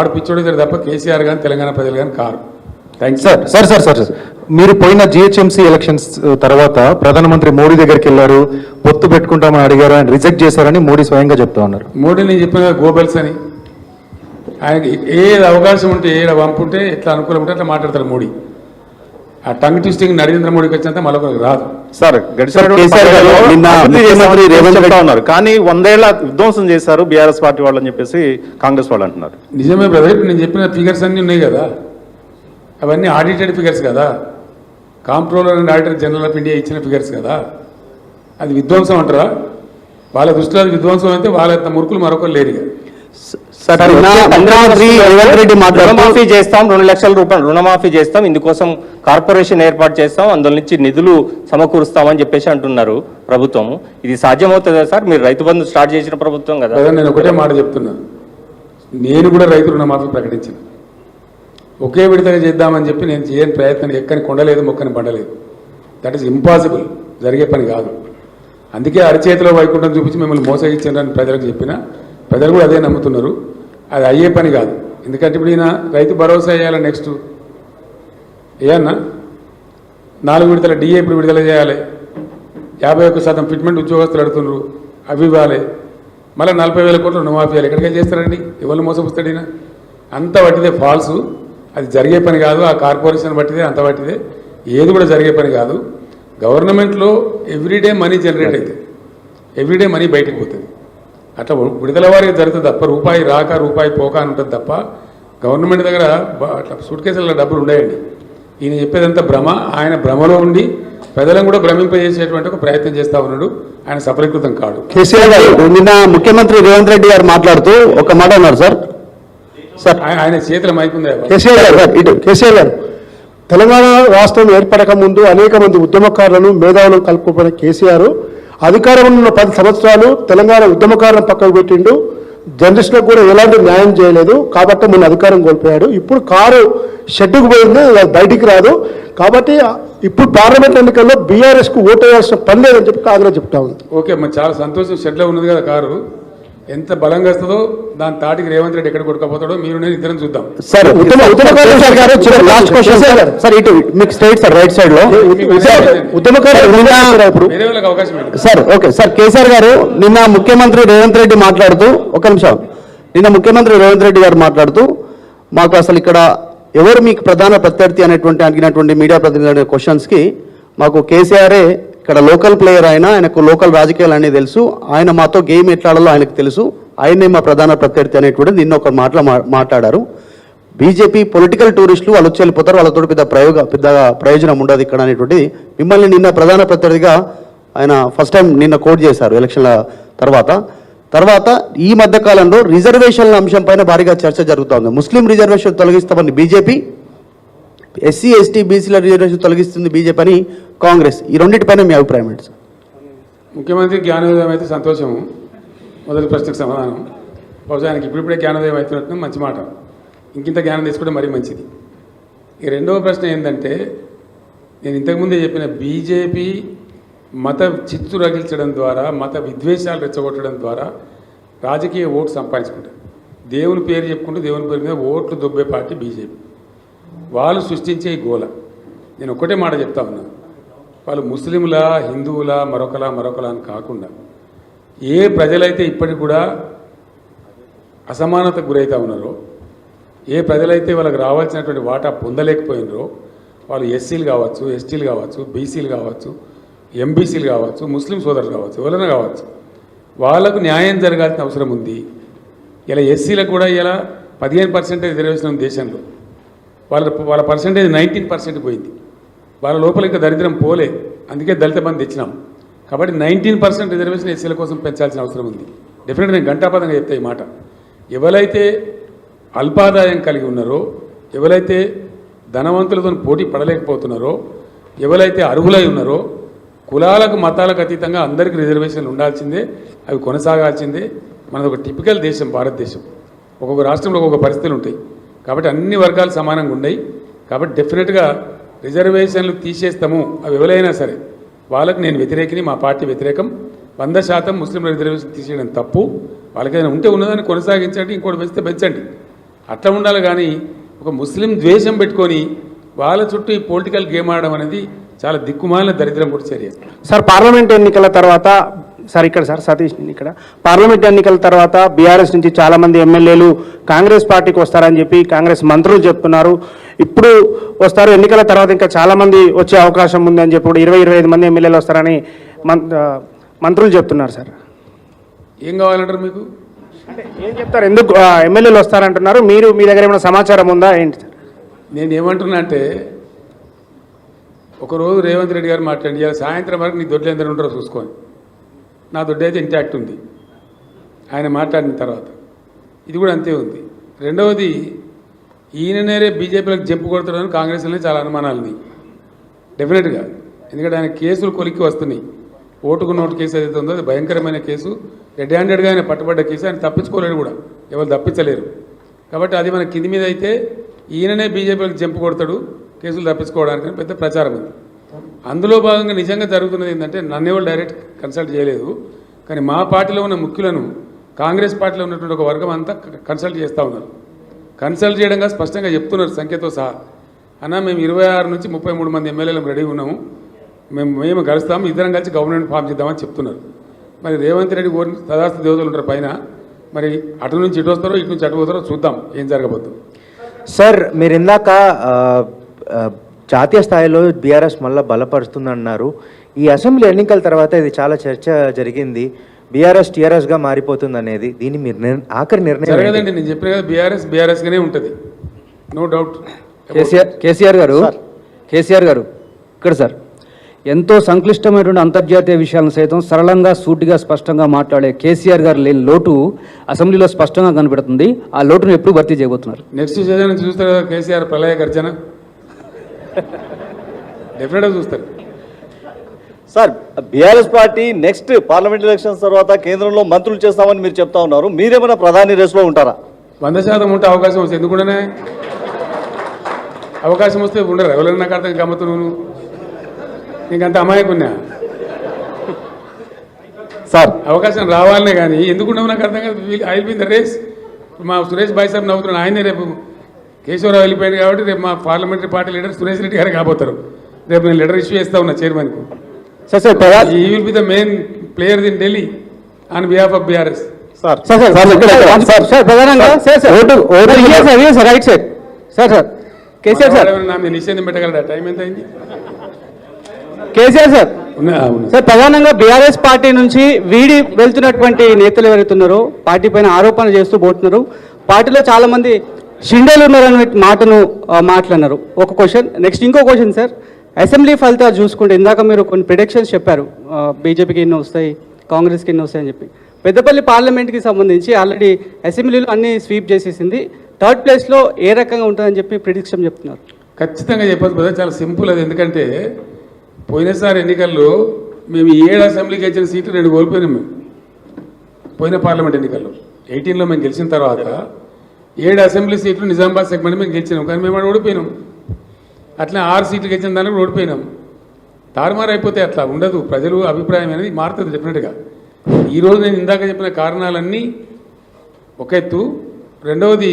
ఆడు పిచ్చోడు ఇద్దరు తప్ప కేసీఆర్ కానీ తెలంగాణ ప్రజలు కానీ car. Thank you sir sir sir sir మీరు పోయిన జిహెచ్ఎంసీ ఎలక్షన్స్ తర్వాత ప్రధానమంత్రి మోడీ దగ్గరికి వెళ్ళారు పొత్తు పెట్టుకుంటామని అడిగారు ఆయన రిజెక్ట్ చేశారని మోడీ స్వయంగా చెప్తా ఉన్నారు. మోడీ నేను చెప్పిన గోబెల్స్ అని. ఆయనకి ఏది అవకాశం ఉంటే ఏడ పంపుంటే ఎట్లా అనుకూలం ఉంటే అట్లా మాట్లాడతారు మోడీ. ఆ టంగ్ ట్విస్టింగ్ నరేంద్ర మోడీకి వచ్చినంత మరొకరికి రాదు. సార్ ఉన్నారు. కానీ వందేళ్ళ విధ్వంసం చేశారు బీఆర్ఎస్ పార్టీ వాళ్ళు అని చెప్పేసి కాంగ్రెస్ వాళ్ళు అంటున్నారు. నిజమే బ్రదర్ ఇప్పుడు నేను చెప్పిన ఫిగర్స్ అన్నీ ఉన్నాయి కదా. అవన్నీ ఆడిటెడ్ ఫిగర్స్ కదా. Comptroller and auditor general of India ఇచ్చిన ఫిగర్స్ కదా. అది విధ్వంసం అంటారా? వాళ్ళ దృష్టిలో విధ్వంసం అయితే వాళ్ళ మురుకులు మరొకరు లేరు రుణమాఫీ చేస్తాం రెండు లక్షల రూపాయలు రుణమాఫీ చేస్తాం ఇందుకోసం కార్పొరేషన్ ఏర్పాటు చేస్తాం అందులో నుంచి నిధులు సమకూరుస్తామని చెప్పేసి అంటున్నారు ప్రభుత్వం ఇది సాధ్యమవుతుందా సార్? మీరు రైతు బంధు స్టార్ట్ చేసిన ప్రభుత్వం కదా. నేను ఒకటే మాట చెప్తున్నా. నేను కూడా రైతు రుణమాఫీ ప్రకటించిన. ఒకే విడతగా చేద్దామని చెప్పి నేను చేయని ప్రయత్నం ఎక్కని కొండలేదు మొక్కని బండలేదు దట్ ఈస్ ఇంపాసిబుల్ జరిగే పని కాదు. అందుకే అరచేతిలో వైకుంఠం చూపించి మిమ్మల్ని మోసగించారని ప్రజలకు చెప్పిన ప్రజలు కూడా అదే నమ్ముతున్నారు. అది అయ్యే పని కాదు. ఎందుకంటే ఇప్పుడు ఈయన రైతు భరోసా వేయాలి నెక్స్ట్ ఏ అన్నా నాలుగు విడతల డిఏ ఇప్పుడు విడుదల చేయాలి. యాభై ఒక్క శాతం ఫిట్మెంట్ ఉద్యోగస్తులు అడుగుతున్నారు అవి ఇవ్వాలి. మళ్ళీ నలభై వేల కోట్లు రుణమాఫీ చేయాలి. ఎక్కడికి చేస్తారండి? ఎవరిని మోసపుస్తాడు ఈయన? అంత పట్టిదే ఫాల్స్ అది జరిగే పని కాదు. ఆ కార్పొరేషన్ బట్టిదే అంత పట్టిదే ఏది కూడా జరిగే పని కాదు. గవర్నమెంట్లో ఎవ్రీడే మనీ జనరేట్ అవుతుంది ఎవ్రీడే మనీ బయటకు పోతుంది. అట్లా విడుదల వారికి జరుగుతుంది తప్ప రూపాయి రాక రూపాయి పోక అని ఉంటుంది తప్ప గవర్నమెంట్ దగ్గర అట్లా సూట్ కేసుల డబ్బులు ఉండేయండి. ఈయన చెప్పేదంతా భ్రమ ఆయన భ్రమలో ఉండి ప్రజలను కూడా భ్రమింపజేసేటువంటి ఒక ప్రయత్నం చేస్తా ఉన్నాడు. ఆయన సఫలీకృతం కాడు. కేసీఆర్ గారు నిన్న ముఖ్యమంత్రి రేవంత్ రెడ్డి గారు మాట్లాడుతూ ఒక మాట అన్నారు సార్. సార్. ఆయన చేతుల మైకుందే కేసీఆర్ గారు సార్, ఇటు కేసీఆర్ గారు. తెలంగాణ రాష్ట్రం ఏర్పడక ముందు అనేక మంది ఉద్యమకారులను మేధావులను కలుపుకుపోయిన కేసీఆర్ అధికారంలో ఉన్న పది సంవత్సరాలు తెలంగాణ ఉద్యమకారులను పక్కకు పెట్టిండు. జర్నలిస్టులకు కూడా ఎలాంటి న్యాయం చేయలేదు. కాబట్టి మన అధికారం కోల్పోయాడు. ఇప్పుడు కారు షెడ్డుకు పోయింది బయటికి రాదు. కాబట్టి ఇప్పుడు పార్లమెంట్ ఎన్నికల్లో బీఆర్ఎస్కు ఓటు వేయాల్సిన పని లేదని చెప్పి కాంగ్రెస్ చెప్తా ఉంది. ఓకే మరి చాలా సంతోషం. షెడ్లో ఉన్నది కదా కారు. ఎంత బలంగా వస్తుందో దాని తాటికి రేవంత్ రెడ్డి ఎక్కడ కొట్టుకపోతాడో మీరు నేను ఇద్దరం చూద్దాం. సార్ ఉత్తమ కేసీఆర్ గారు చిన్న లాస్ట్ క్వశ్చన్ సార్ సార్ ఇటు మీకు స్ట్రైట్ సార్ రైట్ సైడ్లో. నిన్న- ఇప్పుడు వేరే వాళ్ళకి అవకాశం సార్ ఓకే సార్ కేసీఆర్ గారు నిన్న ముఖ్యమంత్రి రేవంత్ రెడ్డి మాట్లాడుతూ ఒక నిమిషం. నిన్న ముఖ్యమంత్రి రేవంత్ రెడ్డి గారు మాట్లాడుతూ మాకు అసలు ఇక్కడ ఎవరు మీకు ప్రధాన ప్రత్యర్థి అనేటువంటి అడిగినటువంటి మీడియా ప్రతినిధి క్వశ్చన్స్కి మాకు కేసీఆరే ఇక్కడ లోకల్ ప్లేయర్ ఆయన ఆయనకు లోకల్ రాజకీయాలు అనేది తెలుసు. ఆయన మాతో గేమ్ ఎట్లా ఆడాలో ఆయనకు తెలుసు. ఆయనే మా ప్రధాన ప్రత్యర్థి అనేటువంటిది నిన్న ఒక మాటలు మాట్లాడారు. బీజేపీ పొలిటికల్ టూరిస్టులు వాళ్ళు వచ్చి వెళ్ళిపోతారు. వాళ్ళతో పెద్ద ప్రయోగ పెద్ద ప్రయోజనం ఉండదు ఇక్కడ అనేటువంటిది. మిమ్మల్ని నిన్న ప్రధాన ప్రత్యర్థిగా ఆయన ఫస్ట్ టైం నిన్న కోట్ చేశారు ఎలక్షన్ల తర్వాత. తర్వాత ఈ మధ్య కాలంలో రిజర్వేషన్ల అంశం పైన భారీగా చర్చ జరుగుతోంది. ముస్లిం రిజర్వేషన్ తొలగిస్తామని బీజేపీ ఎస్సీ ఎస్టీ బీసీల రిజర్వేషన్ తొలగిస్తుంది బీజేపీ అని కాంగ్రెస్. ఈ రెండింటిపైన మీ అభిప్రాయం ఏంటి సార్? ముఖ్యమంత్రి జ్ఞానోదయం అయితే సంతోషము. మొదటి ప్రశ్నకు సమాధానం. బహుశా ఆయనకి ఇప్పుడిప్పుడే జ్ఞానోదయం అవుతున్నట్టు మంచి మాట. ఇంకింత జ్ఞానం తీసుకుంటే మరీ మంచిది. ఈ రెండవ ప్రశ్న ఏంటంటే నేను ఇంతకుముందే చెప్పిన బీజేపీ మత చిత్తు రగిల్చడం ద్వారా మత విద్వేషాలు రెచ్చగొట్టడం ద్వారా రాజకీయ ఓటు సంపాదించుకుంటారు దేవుని పేరు చెప్పుకుంటూ దేవుని పేరు మీద ఓట్లు దొబ్బే పార్టీ బీజేపీ. వాళ్ళు సృష్టించే గోల నేను ఒకటే మాట చెప్తా ఉన్నాను వాళ్ళు ముస్లింలా హిందువులా మరొకలా మరొకలా అని కాకుండా ఏ ప్రజలైతే ఇప్పటికి కూడా అసమానతకు గురవుతా ఉన్నారో ఏ ప్రజలైతే వాళ్ళకి రావాల్సినటువంటి వాటా పొందలేకపోయినరో వాళ్ళు ఎస్సీలు కావచ్చు ఎస్టీలు కావచ్చు బీసీలు కావచ్చు ఎంబీసీలు కావచ్చు ముస్లిం సోదరులు కావచ్చు ఎవరైనా కావచ్చు వాళ్ళకు న్యాయం జరగాల్సిన అవసరం ఉంది. ఇలా ఎస్సీలకు కూడా ఇలా పదిహేను పర్సెంటేజ్ రిజర్వేషన్ ఉంది దేశంలో. వాళ్ళ వాళ్ళ పర్సెంటేజ్ నైన్టీన్ పర్సెంట్ పోయింది. వాళ్ళ లోపల ఇంకా దరిద్రం పోలే. అందుకే దళిత బంధు తెచ్చినాం. కాబట్టి నైన్టీన్ పర్సెంట్ రిజర్వేషన్ ఎస్సీల కోసం పెంచాల్సిన అవసరం ఉంది. డెఫినెట్గా నేను ఘంటాపదంగా చెప్తా ఈ మాట. ఎవరైతే అల్పాదాయం కలిగి ఉన్నారో ఎవరైతే ధనవంతులతో పోటీ పడలేకపోతున్నారో ఎవరైతే అర్హులై ఉన్నారో కులాలకు మతాలకు అతీతంగా అందరికీ రిజర్వేషన్లు ఉండాల్సిందే అవి కొనసాగాల్సిందే. మనది ఒక టిపికల్ దేశం భారతదేశం. ఒక్కొక్క రాష్ట్రంలో ఒక్కొక్క పరిస్థితులు ఉంటాయి. కాబట్టి అన్ని వర్గాలు సమానంగా ఉన్నాయి కాబట్టి డెఫినెట్గా రిజర్వేషన్లు తీసేస్తాము. అవి ఎవరైనా సరే వాళ్ళకి నేను వ్యతిరేకిని మా పార్టీ వ్యతిరేకం. వంద శాతం ముస్లింల రిజర్వేషన్ తీసేయడం తప్పు. వాళ్ళకి ఏదైనా ఉంటే ఉన్నదాన్ని కొనసాగించండి ఇంకోటి పెంచితే పెంచండి. అట్లా ఉండాలి కానీ ఒక ముస్లిం ద్వేషం పెట్టుకొని వాళ్ళ చుట్టూ ఈ పొలిటికల్ గేమ్ ఆడడం అనేది చాలా దిక్కుమాలిన దరిద్రం కూడా చర్య సార్ పార్లమెంట్ ఎన్నికల తర్వాత సార్ ఇక్కడ సార్ సతీష్ నేను ఇక్కడ. పార్లమెంట్ ఎన్నికల తర్వాత బీఆర్ఎస్ నుంచి చాలా మంది ఎమ్మెల్యేలు కాంగ్రెస్ పార్టీకి వస్తారని చెప్పి కాంగ్రెస్ మంత్రులు చెప్తున్నారు. ఇప్పుడు వస్తారు ఎన్నికల తర్వాత ఇంకా చాలా మంది వచ్చే అవకాశం ఉందని చెప్పి ఇప్పుడు ఇరవై ఇరవై ఐదు మంది ఎమ్మెల్యేలు వస్తారని మంత్రులు చెప్తున్నారు సార్. ఏం కావాలంటారు మీకు? అంటే ఏం చెప్తారు? ఎందుకు ఎమ్మెల్యేలు వస్తారంటున్నారు? మీరు మీ దగ్గర ఏమైనా సమాచారం ఉందా? ఏంటి సార్? నేను ఏమంటున్నా అంటే ఒకరోజు రేవంత్ రెడ్డి గారు మాట్లాడి సాయంత్రం వరకు నీ దొడ్లు ఎందరు ఉంటారో చూసుకొని నా దొడ్డైతే అయితే ఇంటాక్ట్ ఉంది ఆయన మాట్లాడిన తర్వాత. ఇది కూడా అంతే ఉంది. రెండవది ఈయననేరే బీజేపీలకు జంపు కొడతాడని కాంగ్రెస్లోనే చాలా అనుమానాలు ఉన్నాయి డెఫినెట్గా. ఎందుకంటే ఆయన కేసులు కొలిక్కి వస్తున్నాయి. ఓటుకు నోటు కేసు ఏదైతే ఉందో అది భయంకరమైన కేసు. రెడ్ హ్యాండెడ్గా ఆయన పట్టుబడ్డ కేసు ఆయన తప్పించుకోలేడు కూడా. ఎవరు తప్పించలేరు. కాబట్టి అది మన కింది మీద అయితే ఈయననే బీజేపీలకు జంపు కొడతాడు కేసులు తప్పించుకోవడానికి పెద్ద ప్రచారం ఉంది. అందులో భాగంగా నిజంగా జరుగుతున్నది ఏంటంటే నన్ను ఎవరు డైరెక్ట్ కన్సల్ట్ చేయలేదు కానీ మా పార్టీలో ఉన్న ముఖ్యులను కాంగ్రెస్ పార్టీలో ఉన్నటువంటి ఒక వర్గం అంతా కన్సల్ట్ చేస్తూ ఉన్నారు. కన్సల్ట్ చేయడంగా స్పష్టంగా చెప్తున్నారు సంఖ్యతో సహా. అన్న మేము ఇరవై ఆరు నుంచి ముప్పై మూడు మంది ఎమ్మెల్యేలు రెడీ ఉన్నాము. మేము మేము కలుస్తాము ఇద్దరం కలిసి గవర్నమెంట్ ఫామ్ చేద్దామని చెప్తున్నారు. మరి రేవంత్ రెడ్డి కోరి తదాస్తు దేవతలు ఉంటారు పైన. మరి అటు నుంచి ఇటు వస్తారో ఇటు నుంచి అటు పోతారో చూద్దాం ఏం జరగబోతుంది. సార్ మీరు ఇందాక జాతీయ స్థాయిలో బీఆర్ఎస్ మళ్ళీ బలపరుస్తుందన్నారు. ఈ అసెంబ్లీ ఎన్నికల తర్వాత ఇది చాలా చర్చ జరిగింది. బీఆర్ఎస్ టీఆర్ఎస్గా మారిపోతుంది అనేది దీన్ని మీరు ఆఖరి నిర్ణయం? జరగదండి నేను చెప్పిన కదా బీఆర్ఎస్ బీఆర్ఎస్గానే ఉంటుంది. నో డౌట్ కేసీఆర్ కేసీఆర్ గారు కేసీఆర్ గారు ఇక్కడ సార్ ఎంతో సంక్లిష్టమైనటువంటి అంతర్జాతీయ విషయాలను సైతం సరళంగా సూటిగా స్పష్టంగా మాట్లాడే కేసీఆర్ గారు లేని లోటు అసెంబ్లీలో స్పష్టంగా కనబడుతుంది ఆ లోటును ఎప్పుడు భర్తీ చేయబోతున్నారు? నెక్స్ట్ సీజన్ చూస్తారు కదా కేసీఆర్ ప్రళయ గర్జన? డెఫినెట్గా చూస్తారు. Sir BRS party next parliament elections తర్వాత కేంద్రంలో మంత్రులు చేస్తామని మీరు చెప్తా ఉన్నారు. మీరేమైనా ప్రధాని రేసులో ఉంటారా? వంద శాతం ఉంటే అవకాశం వస్తుంది ఎందుకుంటేనే అవకాశం వస్తే ఉండరు. ఎవరైనా నాకు అర్థం గమ్మతు నువ్వు. నీకంత అమాయకున్నా. సార్ అవకాశం రావాలనే కానీ ఎందుకుంటావు నాకు అర్థం కాదు. I will the race. మా సురేష్ బాయ్ సాబ్ నవ్వుతున్నాడు. ఆయనే రేపు కేశవరావు వెళ్ళిపోయాడు కాబట్టి రేపు మా parliamentary party leader Suresh Reddy గారు కాబోతారు. రేపు నేను లెటర్ ఇష్యూ చేస్తా ఉన్నా చైర్మన్కు. Sir sir he will be the main player in Delhi on behalf of BRS sir. Sir sir ఇక్కడ సార్ సార్ ప్రధానంగా sir sir vote vote sir right side sir sir KCR sir. నా మీద నిషేధం పెట్టగలరా? Time ఎంత అయింది? KCR sir. Sir ప్రధానంగా BRS party నుంచి వీడి వెళ్తున్నటువంటి నేతలు ఎవరైతే ఉన్నారో పార్టీ పైన ఆరోపణలు చేస్తూ పోతున్నారు. పార్టీలో చాలా మంది షిండేలు ఉన్నారనే మాటను మాట్లాడినారు. ఒక క్వశ్చన్ నెక్స్ట్ ఇంకో క్వశ్చన్ సార్. అసెంబ్లీ ఫలితాలు చూసుకుంటే ఇందాక మీరు కొన్ని ప్రిడిక్షన్స్ చెప్పారు. బీజేపీకి ఎన్ని వస్తాయి కాంగ్రెస్కి ఎన్ని వస్తాయని చెప్పి. పెద్దపల్లి పార్లమెంట్కి సంబంధించి ఆల్రెడీ అసెంబ్లీలో అన్ని స్వీప్ చేసేసింది. థర్డ్ ప్లేస్లో ఏ రకంగా ఉంటుందని చెప్పి ప్రిడిక్షన్ చెప్తున్నారు. ఖచ్చితంగా చెప్పదు కదా చాలా సింపుల్ అది. ఎందుకంటే పోయినసారి ఎన్నికల్లో మేము ఈ ఏడు అసెంబ్లీకి ఇచ్చిన సీట్లు రెండు కోల్పోయినాం మేము. పోయిన పార్లమెంట్ ఎన్నికల్లో. ఎయిటీన్లో మేము గెలిచిన తర్వాత ఏడు అసెంబ్లీ సీట్లు నిజామాబాద్ సెగ్మెంట్ మేము గెలిచినాం. కానీ మేము ఓడిపోయినాం. అట్లా ఆరు సీట్లు గెలిచిన దానికి ఓడిపోయినాం. తారుమారు అయిపోతే అట్లా ఉండదు. ప్రజలు అభిప్రాయం అనేది మారుతుంది డెఫినెట్గా ఈరోజు నేను ఇందాక చెప్పిన కారణాలన్నీ ఒక ఎత్తు. రెండవది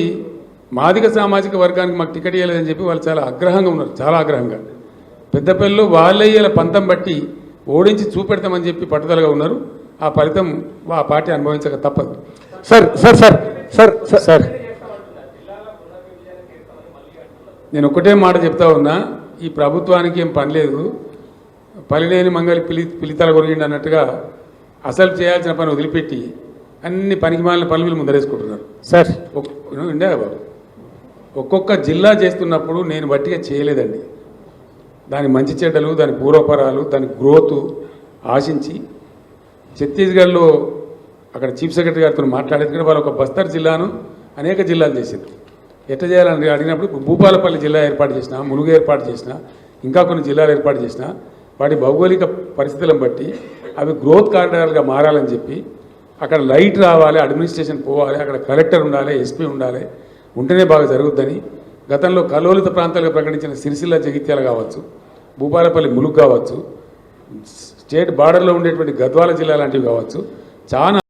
మాదిగ సామాజిక వర్గానికి మాకు టికెట్ ఇవ్వలేదని చెప్పి వాళ్ళు చాలా ఆగ్రహంగా ఉన్నారు. చాలా ఆగ్రహంగా. పెద్దపల్లిలో వాళ్ళే ఇలా పంతం బట్టి ఓడించి చూపెడతామని చెప్పి పట్టుదలగా ఉన్నారు. ఆ ఫలితం ఆ పార్టీ అనుభవించక తప్పదు. Sir sir sir sir. Sir sir నేను ఒకటే మాట చెప్తా ఉన్నా ఈ ప్రభుత్వానికి ఏం పని లేదు. పలినేని మంగళి పిలి పిలితల కొరిగిండి అన్నట్టుగా అసలు చేయాల్సిన పని వదిలిపెట్టి అన్ని పనికిమాలిన పనులు ముందరేసుకుంటున్నారు. సార్. ఉండే బాబు. ఒక్కొక్క జిల్లా చేస్తున్నప్పుడు నేను బట్టిగా చేయలేదండి. దాని మంచి చెడ్డలు దాని పూర్వపరాలు దాని గ్రోత్ ఆశించి ఛత్తీస్గఢ్లో అక్కడ చీఫ్ సెక్రటరీ గారితో మాట్లాడేది వాళ్ళు ఒక బస్తర్ జిల్లాను అనేక జిల్లాలు చేశారు ఎట్లా చేయాలని అడిగినప్పుడు భూపాలపల్లి జిల్లా ఏర్పాటు చేసిన ములుగు ఏర్పాటు చేసిన ఇంకా కొన్ని జిల్లాలు ఏర్పాటు చేసిన వాటి భౌగోళిక పరిస్థితులను బట్టి అవి గ్రోత్ కారిడార్గా మారాలని చెప్పి అక్కడ లైట్ రావాలి అడ్మినిస్ట్రేషన్ పోవాలి అక్కడ కలెక్టర్ ఉండాలి ఎస్పీ ఉండాలి ఉంటేనే బాగా జరుగుద్దని గతంలో కలోలిత ప్రాంతాలుగా ప్రకటించిన సిరిసిల్ల జగిత్యాల కావచ్చు భూపాలపల్లి ములుగు కావచ్చు స్టేట్ బార్డర్లో ఉండేటువంటి గద్వాల జిల్లా లాంటివి కావచ్చు చాలా